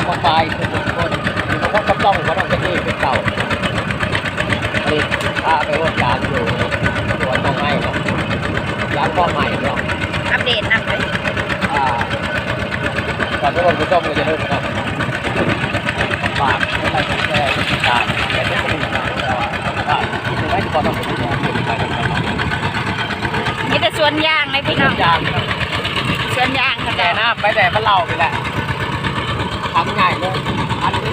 อกมาปลายคือคนมีคนกับต้องว่าต้องเป็นนี่เป็นเก่านี่พาไปว่าจานอยู่สวนต้องไม้เนาะยานก็ใหม่เนาะอัปเดตนำเลยอ่าก่อนที่ผมจะต้มก็จะเริ่มนะฝากให้ใครสนใจติดตามแต่ก็ไม่ได้แต่ว่าว่าที่ไม่ได้ก่อนต้องเป็นที่ที่ใครเป็นใครมีแต่สวนยางเลยพี่น้องยางสวนยางค่ะแต่หน้าไปแต่มันเล่าไปแหละ ง่ายเลยอันนี้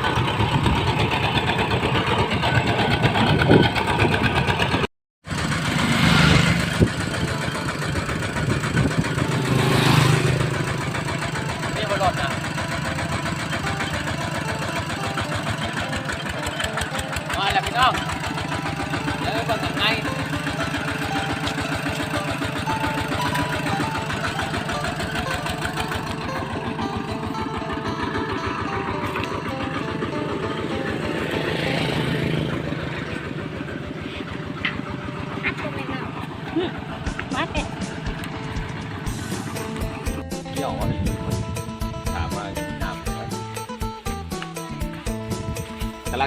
มาแล้วพี่น้อง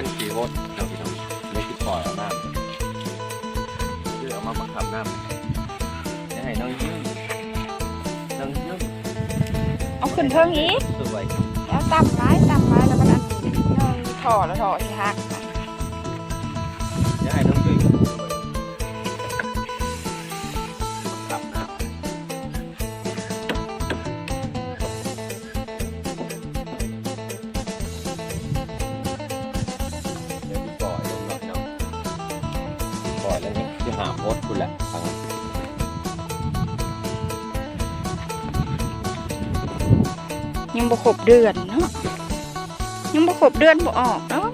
กำลังขี่รถเดี๋ยวพี่น้องเลยคิดปล่อยเอาน้ำคือเอามาบังคับน้ำจะให้น้องยืนน้องยืนเอาขึ้นเทิงอีกสวยแล้วตำร้ายตำร้ายแล้วก็อันน้องถอแล้วถอสิฮัก อยเลยนี่จะหาโพสคุณแหละทางยังบ่ครบเดือนเนาะยังบ่ครบเดือนบ่ออกเนาะ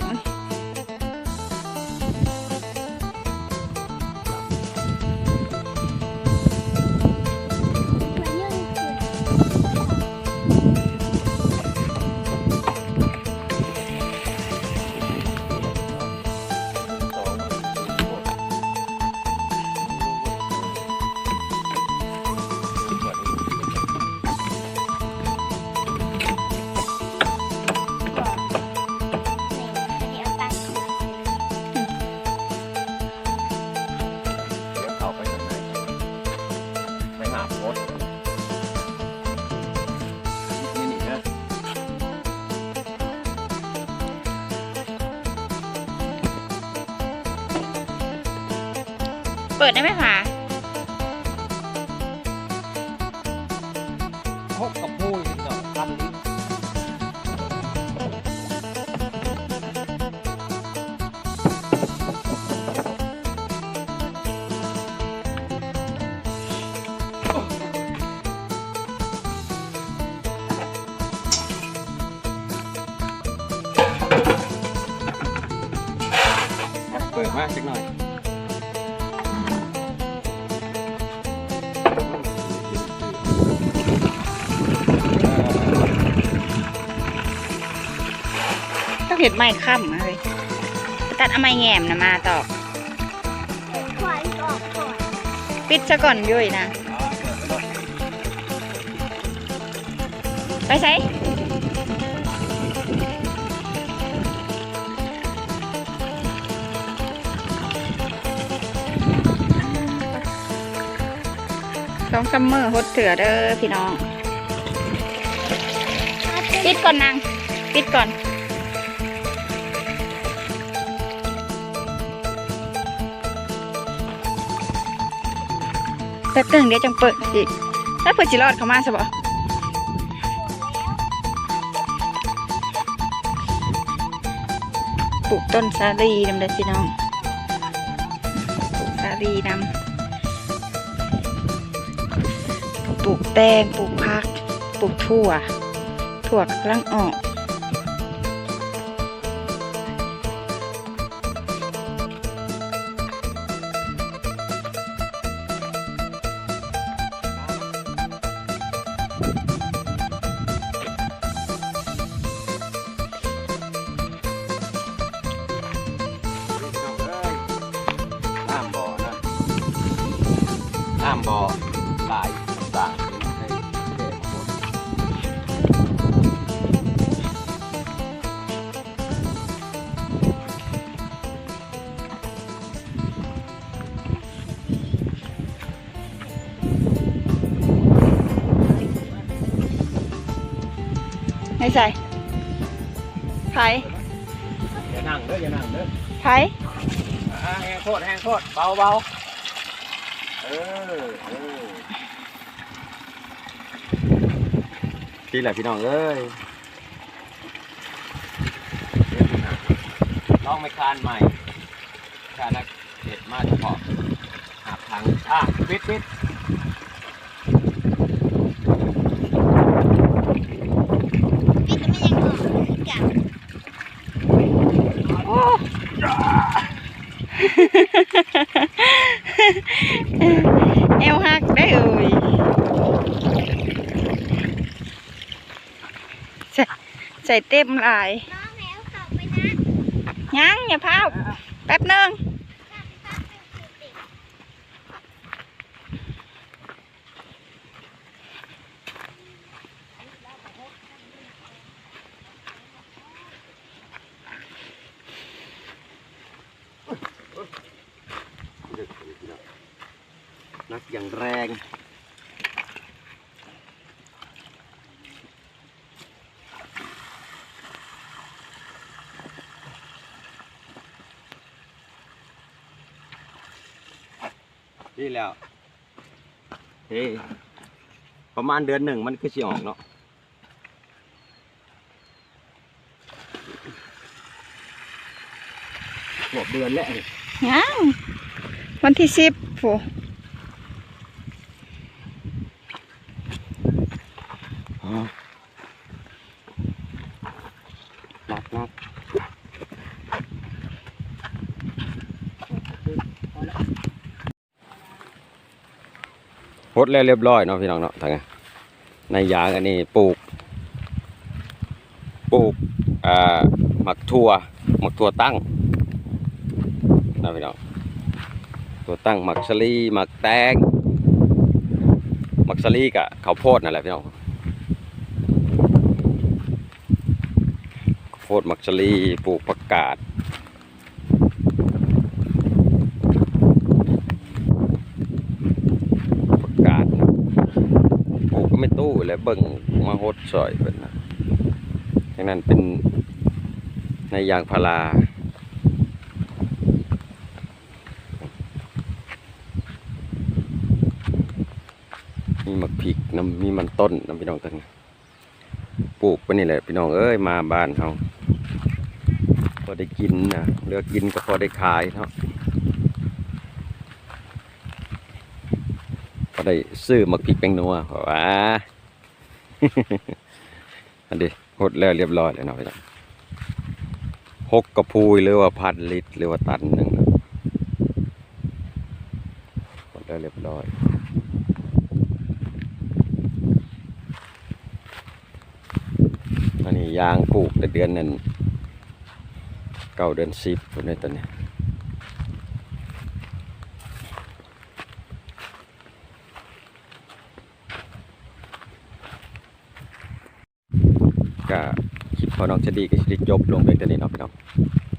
เปิดได้ไหมคะพกกับพูดดอกพันลิตรเปิดมากสักหน่อย ห็ดไม้ค่ำเลยตัดเอาไม้แง่มนะมาตอกถอยออกก่อปิดซะก่อนยุ้ยนะ ไปใช้สองซัมเมอร์ฮดเถื่อเด้อพี่น้อง ปิดก่อนนาง ปิดก่อน ป๊บหนึงเดี๋ยวจังเปิดอีกถ้าเปิดจิรอดเข้ามาใช่ปะปลูกต้นสาลีนำเด้อพี่น้องปลูกสาลีนำปลูกแตงปลูกผัก ปลูกถั่ว ถั่วกำลังออก ก็ตายต่างใไม่ใส่ไทยอย่านั่งเด้ออย่านั่งเด้อไทยอ่แห้งโคตรแห้งโคตรเบาเบา เออเออที่แหละพี่น้องเอ้ยลองไม่คานใหม่คานนักเด็ดมาเฉพาะหาบทางอะปิดปิด พี่จะไม่ยังออกเลยกับ โอ้ เอวหักได้เอ่ยใส่ใส่เต็มหลายน้องแล้วเข้าไปนะยังอย่าพาวแป๊บหนึง ข้ามข้ามเป็นคือติด นัก อย่างแรง นี่แล้วเฮ้ยประมาณเดือนหนึ่งมันคือสิออกเนาะหมดเดือนแล้วนี่ยังวันที่สิบโห อ๋อนักนักห ดแล้วเรียบร้อยเนาะพี่น้องเนาะทางในยางอันนี้ปลูก ปลูกอ่าหมักทั่วหมักทั่วตั้งนะพี่น้องตัวตั้งหมักสลีหมักแตงหมักสลีกับข้าวโพดนั่นแหละพี่น้องโพดหมักชลีปลูกผักกาดผักกาดนะปลูกก็ไม่ ตู้แล้วเบิ่งมาฮดซอยเป็นนะอย่างนั้นเป็นในยางพารามีหมักพริกน้ำมีมันต้นน้ำพี่น้องตั้งปลูกไปนี่แหละพี่น้องเอ้ยมาบ้านเขาพอได้กินนะเลือกกินก็พอได้ขายเนาะพอได้ซื้อมักพริกแป้งนัวเพราะว่า อันนี้หดแล้วเรียบร้อยแล้วเนาะพี่น้องหกกระพูยหรือว่าพันลิตรหรือว่าตันหนึ่งนะหดแล้วเรียบร้อยอันนี้ยางปลูกแต่เดือนนั้นเก้าเดือนสิบคนนี้ตอนนี้ ก็คลิปพอน้องจะดีก็ชิดยบลงเพียงเท่านี้เนาะพี่น้อง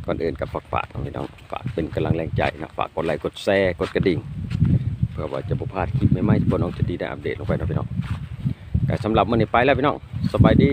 ก่อนอื่นกับฝากฝากน้องพี่น้องฝากเป็นกำลังแรงใจนะฝากกดไลค์กดแชร์กดกระดิ่งเพื่อว่าจะบุพาดคลิปใหม่ๆที่พอน้องจะดีได้อัปเดตลงไปเนาะพี่น้องก็สำหรับมื้อนี้ไปแล้วพี่น้องสบายดี